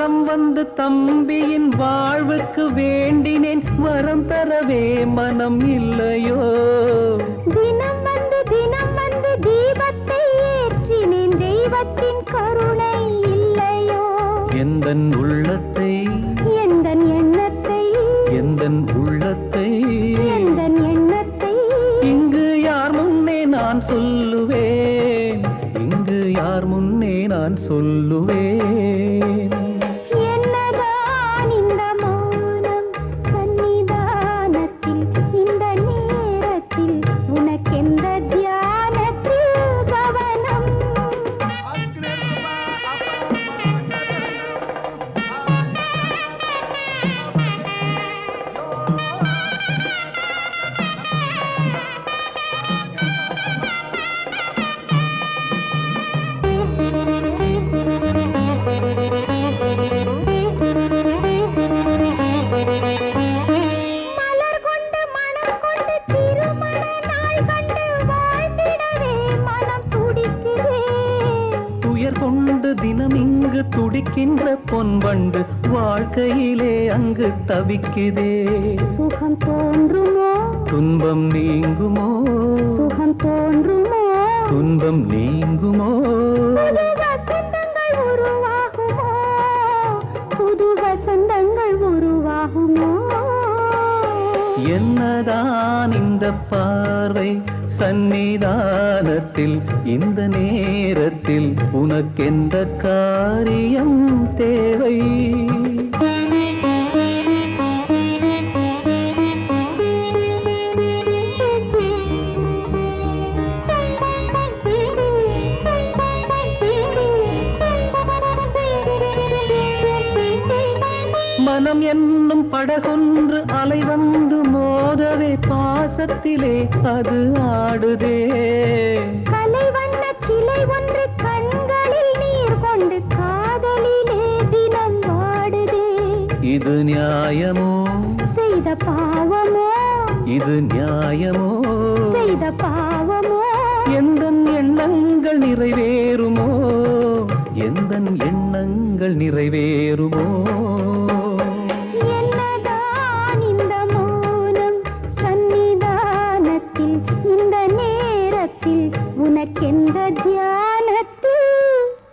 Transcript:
வலம் வந்து தம்பியின் வாழ்வுக்கு வேண்டினேன். வரம் தரவே மனம் இல்லையோ? தினம் வந்து தினம் வந்து தீபத்தை ஏற்றினேன். தெய்வத்தின் கருணை இல்லையோ? எந்தன் உள்ளத்தை? எந்தன் எண்ணத்தை? எந்தன் உள்ளத்தை? எந்தன் எண்ணத்தை? இங்கு யார் முன்னே நான் சொல்லுவேன். இங்கு யார் முன்னே நான் சொல்லுவேன். கொண்டு தினம் இங்கு துடிக்கின்ற பொன்வண்டு வாழ்க்கையிலே அங்கு தவிக்குதே. சுகம் தோன்றுமோ? துன்பம் நீங்குமோ? சுகம் தோன்றுமோ? துன்பம் நீங்குமோ? புது வசந்தங்கள் உருவாகுமோ? புது வசந்தங்கள் உருவாகுமோ? என்னதான் இந்த பார்வை சந்நிதானத்தில் இந்த நேரத்தில் உனக்கெந்த காரியம்? மனம் என்னும் படகொன்று அலை வந்து மோதவே பாசத்திலே அது ஆடுதே. கலை வண்ண சிலை ஒன்று கண்களில் நீர் கொண்டு காதலிலே தினம் வாடுதே. இது நியாயமோ? செய்த பாவமோ? இது நியாயமோ? செய்த பாவமோ? எந்த எண்ணங்கள் நிறைவேறுமோ? எந்த எண்ணங்கள் நிறைவேறுமோ?